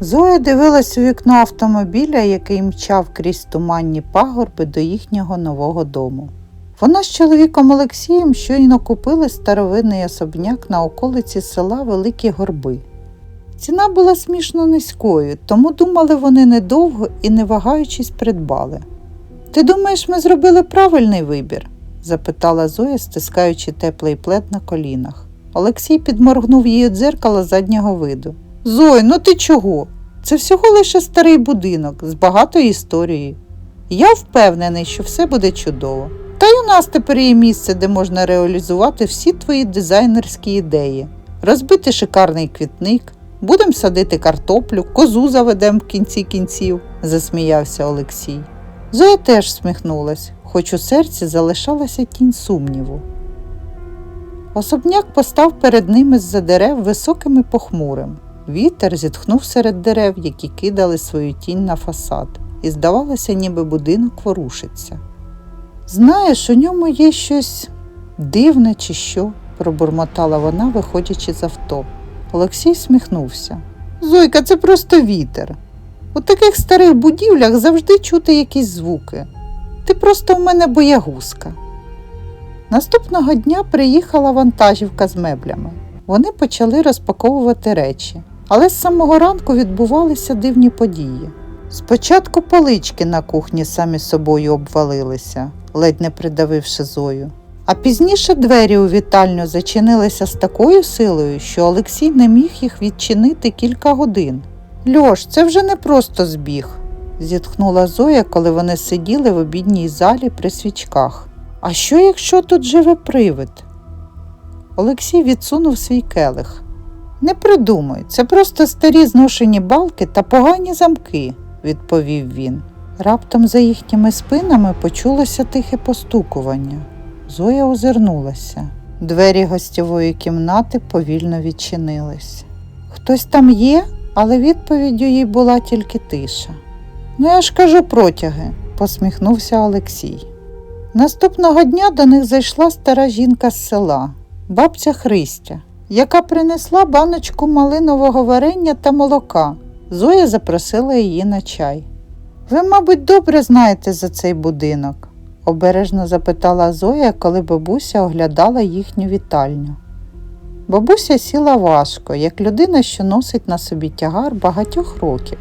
Зоя дивилась у вікно автомобіля, який мчав крізь туманні пагорби до їхнього нового дому. Вона з чоловіком Олексієм щойно купили старовинний особняк на околиці села Великі Горби. Ціна була смішно низькою, тому думали вони недовго і, не вагаючись, придбали. Ти думаєш, ми зробили правильний вибір? запитала Зоя, стискаючи теплий плед на колінах. Олексій підморгнув у дзеркало заднього виду. Зой, ну ти чого? Це всього лише старий будинок з багатою історією. Я впевнений, що все буде чудово. Та й у нас тепер є місце, де можна реалізувати всі твої дизайнерські ідеї, розбити шикарний квітник, будемо садити картоплю, козу заведемо в кінці кінців, засміявся Олексій. Зоя теж сміхнулась, хоч у серці залишалася тінь сумніву. Особняк постав перед ними з-за дерев високим і похмурим. Вітер зітхнув серед дерев, які кидали свою тінь на фасад, і здавалося, ніби будинок ворушиться. Знаєш, у ньому є щось дивне чи що, пробурмотала вона, виходячи з авто. Олексій сміхнувся. Зойка, це просто вітер. У таких старих будівлях завжди чути якісь звуки. Ти просто в мене боягузка. Наступного дня приїхала вантажівка з меблями. Вони почали розпаковувати речі, але з самого ранку відбувалися дивні події. Спочатку полички на кухні самі собою обвалилися, ледь не придавивши Зою. А пізніше двері у вітальню зачинилися з такою силою, що Олексій не міг їх відчинити кілька годин. Льош, це вже не просто збіг, зітхнула Зоя, коли вони сиділи в обідній залі при свічках. А що, якщо тут живе привид? Олексій відсунув свій келих. Не придумай, це просто старі зношені балки та погані замки, відповів він. Раптом за їхніми спинами почулося тихе постукування. Зоя озирнулася. Двері гостєвої кімнати повільно відчинились. Хтось там є, але відповіддю їй була тільки тиша. Ну, я ж кажу протяги, посміхнувся Олексій. Наступного дня до них зайшла стара жінка з села, бабця Христя, яка принесла баночку малинового варення та молока. Зоя запросила її на чай. Ви, мабуть, добре знаєте за цей будинок, обережно запитала Зоя, коли бабуся оглядала їхню вітальню. Бабуся сіла важко, як людина, що носить на собі тягар багатьох років.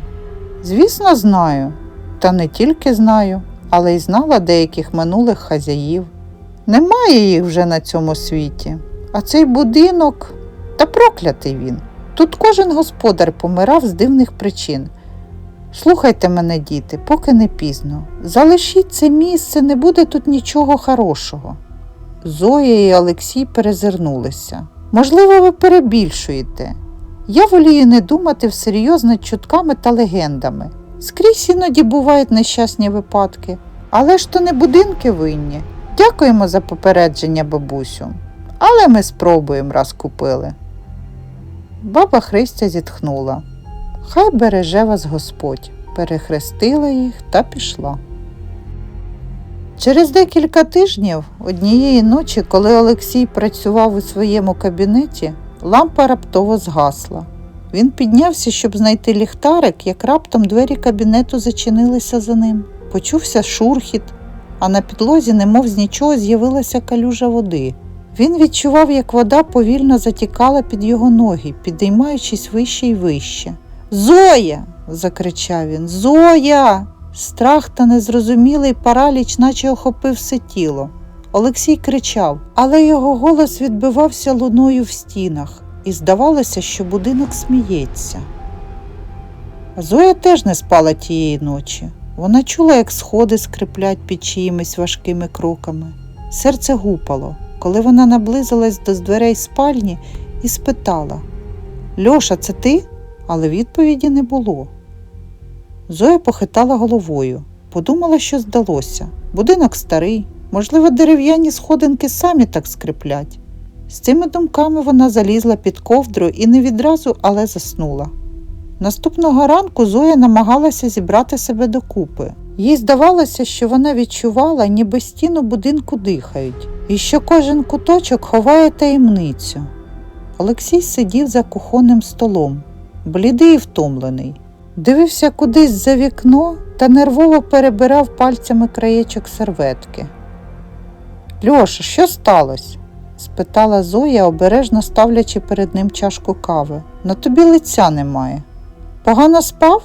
Звісно, знаю, та не тільки знаю, але й знала деяких минулих хазяїв. Немає їх вже на цьому світі, а цей будинок та проклятий він. Тут кожен господар помирав з дивних причин. Слухайте мене, діти, поки не пізно. Залишіть це місце, не буде тут нічого хорошого. Зоя і Олексій перезирнулися. Можливо, ви перебільшуєте. Я волію не думати всерйоз над чутками та легендами. Скрізь іноді бувають нещасні випадки, але ж то не будинки винні. Дякуємо за попередження, бабусю. Але ми спробуємо, раз купили. Баба Христя зітхнула. Хай береже вас Господь, перехрестила їх та пішла. Через декілька тижнів, однієї ночі, коли Олексій працював у своєму кабінеті, лампа раптово згасла. Він піднявся, щоб знайти ліхтарик, як раптом двері кабінету зачинилися за ним. Почувся шурхіт, а на підлозі, немов з нічого, з'явилася калюжа води. Він відчував, як вода повільно затікала під його ноги, підіймаючись вище й вище. Зоя. закричав він. Зоя. Страх та незрозумілий параліч, наче охопив все тіло. Олексій кричав, але його голос відбивався луною в стінах, і здавалося, що будинок сміється. Зоя теж не спала тієї ночі. Вона чула, як сходи скриплять під чиїмись важкими кроками. Серце гупало, коли вона наблизилась до дверей спальні і спитала Льоша, це ти? Але відповіді не було. Зоя похитала головою, подумала, що здалося. Будинок старий, можливо, дерев'яні сходинки самі так скриплять. З цими думками вона залізла під ковдру і не відразу, але заснула. Наступного ранку Зоя намагалася зібрати себе докупи. Їй здавалося, що вона відчувала, ніби стіну будинку дихають, і що кожен куточок ховає таємницю. Олексій сидів за кухонним столом, блідий і втомлений. дивився кудись за вікно та нервово перебирав пальцями краєчок серветки. Льоша, що сталося? спитала Зоя, обережно ставлячи перед ним чашку кави. На тобі лиця немає. Погано спав?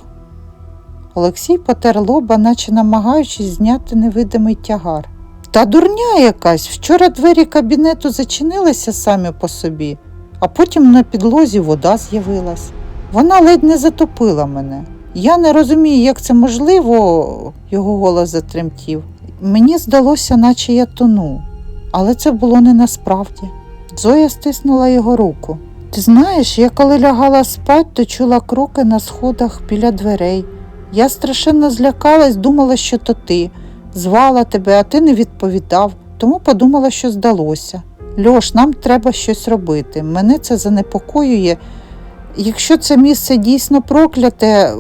Олексій потер лоба, наче намагаючись зняти невидимий тягар. Та дурня якась. Вчора двері кабінету зачинилися самі по собі, а потім на підлозі вода з'явилась. Вона ледь не затопила мене. Я не розумію, як це можливо, його голос затремтів. Мені здалося, наче я тону, але це було не насправді. Зоя стиснула його руку. Ти знаєш, я коли лягала спать, то чула кроки на сходах біля дверей. Я страшенно злякалась, думала, що то ти. Звала тебе, а ти не відповідав, тому подумала, що здалося. Льош, нам треба щось робити. Мене це занепокоює. Якщо це місце дійсно прокляте,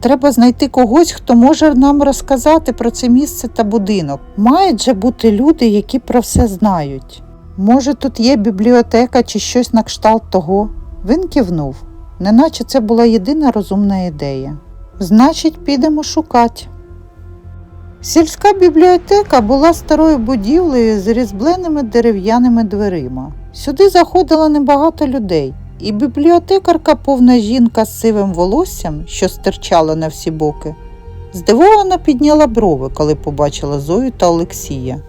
треба знайти когось, хто може нам розказати про це місце та будинок. Мають же бути люди, які про все знають. Може, тут є бібліотека чи щось на кшталт того. Він кивнув, неначе це була єдина розумна ідея. Значить, підемо шукати. Сільська бібліотека була старою будівлею з різбленими дерев'яними дверима. Сюди заходило небагато людей, і бібліотекарка, повна жінка з сивим волоссям, що стирчала на всі боки, здивовано підняла брови, коли побачила Зою та Олексія.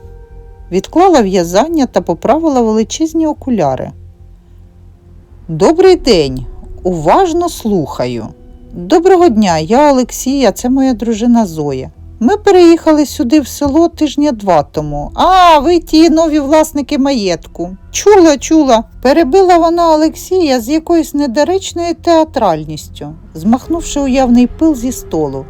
Відклала в'язання та поправила величезні окуляри. Добрий день, уважно слухаю. Доброго дня, я Олексія, це моя дружина Зоя. Ми переїхали сюди в село тижня два тому. А, ви ті нові власники маєтку. Чула, чула. Перебила вона Олексія з якоюсь недоречною театральністю, змахнувши уявний пил зі столу.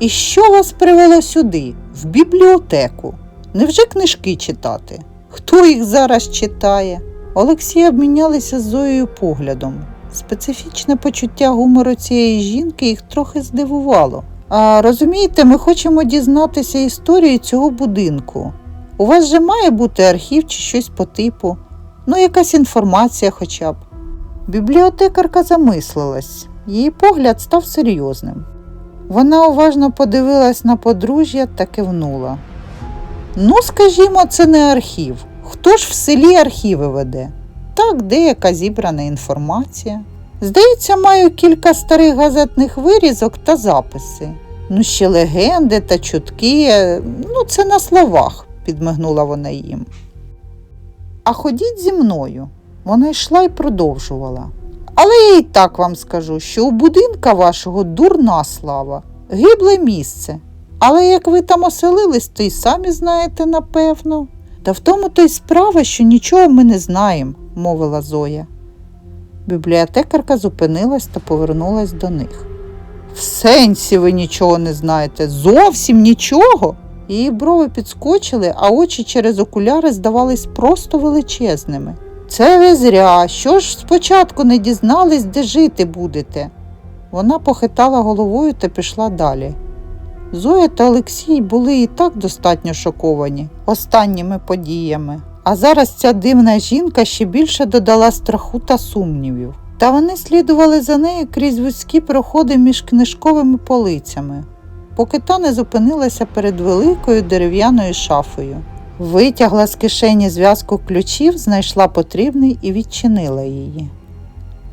І що вас привело сюди, в бібліотеку? Невже книжки читати? Хто їх зараз читає? Олексій обмінялися з Зоєю поглядом. Специфічне почуття гумору цієї жінки їх трохи здивувало. Розумієте, ми хочемо дізнатися історію цього будинку. У вас же має бути архів чи щось по типу, ну якась інформація хоча б. Бібліотекарка замислилась, її погляд став серйозним. Вона уважно подивилась на подружжя та кивнула. Ну, скажімо, це не архів. Хто ж в селі архіви веде? Так, деяка зібрана інформація. Здається, маю кілька старих газетних вирізок та записи. Ну, ще легенди та чутки. Ну, це на словах, підмигнула вона їм. А ходіть зі мною. Вона йшла і продовжувала. Але я і так вам скажу, що у будинка вашого дурна слава, гибле місце. Але як ви там оселились, то й самі знаєте, напевно. Та в тому то й справа, що нічого ми не знаємо, мовила Зоя. Бібліотекарка зупинилась та повернулась до них. В сенсі ви нічого не знаєте, зовсім нічого. Її брови підскочили, а очі через окуляри здавались просто величезними. Це ви зря. Що ж спочатку не дізнались, де жити будете? Вона похитала головою та пішла далі. Зоя та Олексій були і так достатньо шоковані останніми подіями. А зараз ця дивна жінка ще більше додала страху та сумнівів. Та вони слідували за нею крізь вузькі проходи між книжковими полицями, поки та не зупинилася перед великою дерев'яною шафою. Витягла з кишені зв'язку ключів, знайшла потрібний і відчинила її.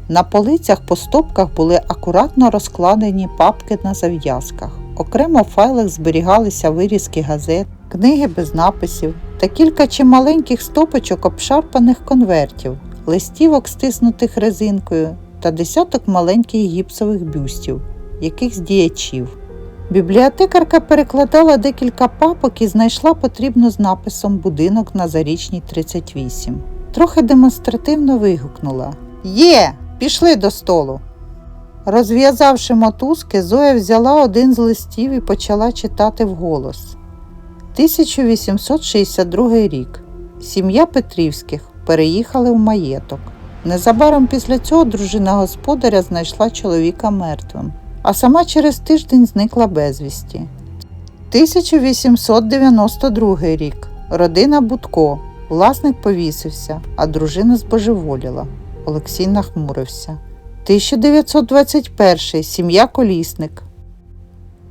На полицях по стопках були акуратно розкладені папки на зав'язках. Окремо в файлах зберігалися вирізки газет, книги без написів та кілька чималеньких стопочок обшарпаних конвертів, листівок, стиснутих резинкою, та десяток маленьких гіпсових бюстів, якихось діячів. Бібліотекарка перекладала декілька папок і знайшла потрібну з написом Будинок на Зарічній 38. Трохи демонстративно вигукнула Є, пішли до столу. Розв'язавши мотузки, Зоя взяла один з листів і почала читати вголос. 1862 рік. Сім'я Петрівських переїхали в маєток. Незабаром після цього дружина господаря знайшла чоловіка мертвим, а сама через тиждень зникла безвісті. 1892 рік. Родина Будко. Власник повісився, а дружина збожеволіла. Олексій нахмурився. 1921 сім'я Колісник.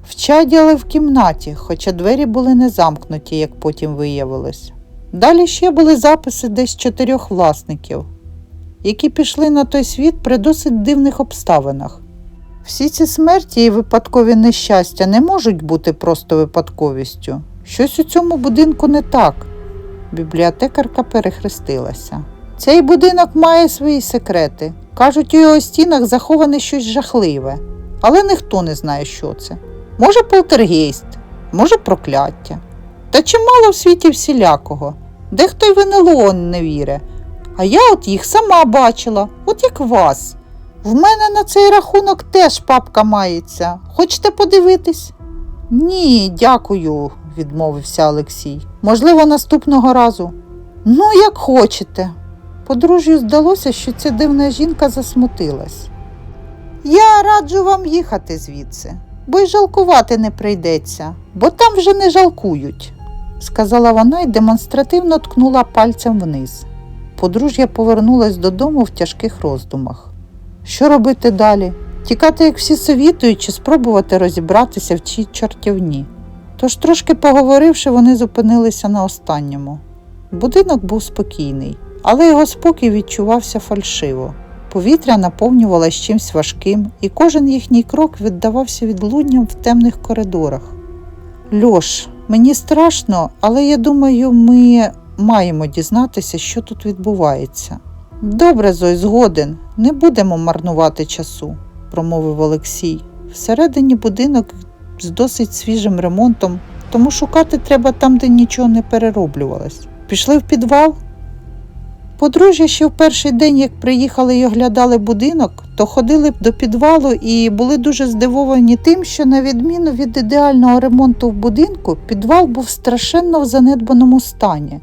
Вчадяли в кімнаті, хоча двері були не замкнуті, як потім виявилось. Далі ще були записи десь чотирьох власників, які пішли на той світ при досить дивних обставинах. Всі ці смерті і випадкові нещастя не можуть бути просто випадковістю. Щось у цьому будинку не так. Бібліотекарка перехрестилася. Цей будинок має свої секрети. Кажуть, у його стінах заховане щось жахливе, але ніхто не знає, що це. Може, полтергейст, може, прокляття. Та чимало в світі всілякого. Дехто й в не віре. А я от їх сама бачила, от як вас. В мене на цей рахунок теж папка мається. Хочете подивитись? Ні, дякую, відмовився Олексій. Можливо, наступного разу. Ну, як хочете. Подружжю здалося, що ця дивна жінка засмутилась. Я раджу вам їхати звідси, бо й жалкувати не прийдеться, бо там вже не жалкують, сказала вона і демонстративно ткнула пальцем вниз. Подружжя повернулась додому в тяжких роздумах. Що робити далі? Тікати, як всі совітують, чи спробувати розібратися в цій чортівні. Тож, трошки поговоривши, вони зупинилися на останньому. Будинок був спокійний, але його спокій відчувався фальшиво. Повітря наповнювалось чимсь важким, і кожен їхній крок віддавався відлунням в темних коридорах. Льош, мені страшно, але я думаю, ми маємо дізнатися, що тут відбувається. Добре, Зой, згоден, не будемо марнувати часу, промовив Олексій. Всередині будинок з досить свіжим ремонтом, тому шукати треба там, де нічого не перероблювалось. Пішли в підвал. Подружжя ще в перший день, як приїхали і оглядали будинок, то ходили до підвалу і були дуже здивовані тим, що, на відміну від ідеального ремонту в будинку, підвал був страшенно в занедбаному стані.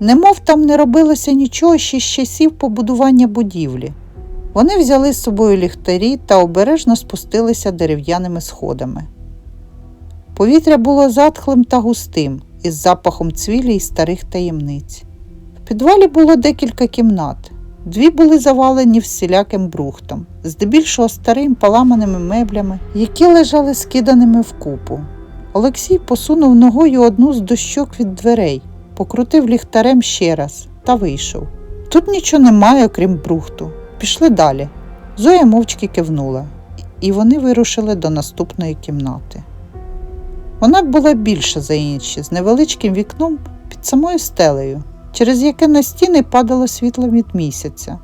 Немов там не робилося нічого ще з часів побудування будівлі. Вони взяли з собою ліхтарі та обережно спустилися дерев'яними сходами. Повітря було затхлим та густим, із запахом цвілі й старих таємниць. Підвалі було декілька кімнат. Дві були завалені всіляким брухтом, здебільшого старим поламаними меблями, які лежали скиданими вкупу. Олексій посунув ногою одну з дощок від дверей, покрутив ліхтарем ще раз та вийшов. Тут нічого немає, окрім брухту. Пішли далі. Зоя мовчки кивнула, і вони вирушили до наступної кімнати. Вона була більша за інші, з невеличким вікном під самою стелею, через яке на стіни падало світло від місяця.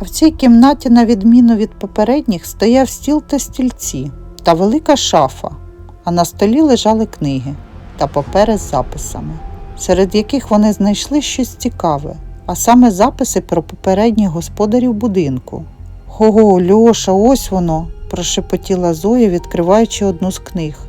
А в цій кімнаті, на відміну від попередніх, стояв стіл та стільці та велика шафа, а на столі лежали книги та папери з записами, серед яких вони знайшли щось цікаве, а саме записи про попередніх господарів будинку. Ого, Льоша, ось воно, прошепотіла Зоя, відкриваючи одну з книг.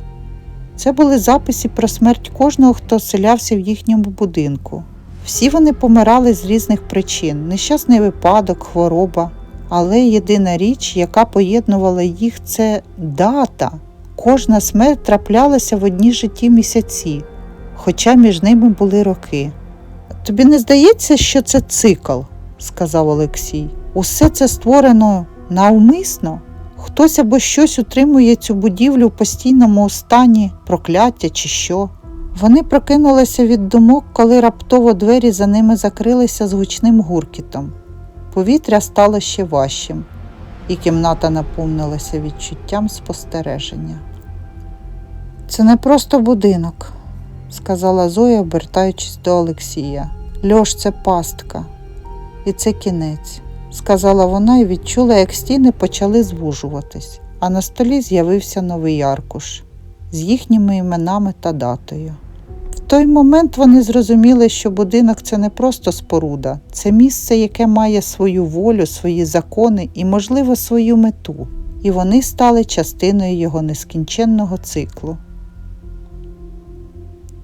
Це були записи про смерть кожного, хто селявся в їхньому будинку. Всі вони помирали з різних причин: нещасний випадок, хвороба. Але єдина річ, яка поєднувала їх, це дата. Кожна смерть траплялася в одні житті місяці, хоча між ними були роки. Тобі не здається, що це цикл, сказав Олексій. Усе це створено навмисно. Хтось або щось утримує цю будівлю в постійному стані, прокляття чи що. Вони прокинулися від думок, коли раптово двері за ними закрилися з гучним гуркітом. Повітря стало ще важчим, і кімната наповнилася відчуттям спостереження. Це не просто будинок, сказала Зоя, обертаючись до Олексія. Льош, це пастка, і це кінець сказала вона і відчула, як стіни почали звужуватись, а на столі з'явився новий аркуш з їхніми іменами та датою. В той момент вони зрозуміли, що будинок це не просто споруда, це місце, яке має свою волю, свої закони і, можливо, свою мету, і вони стали частиною його нескінченного циклу.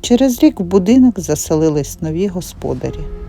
Через рік в будинок заселились нові господарі.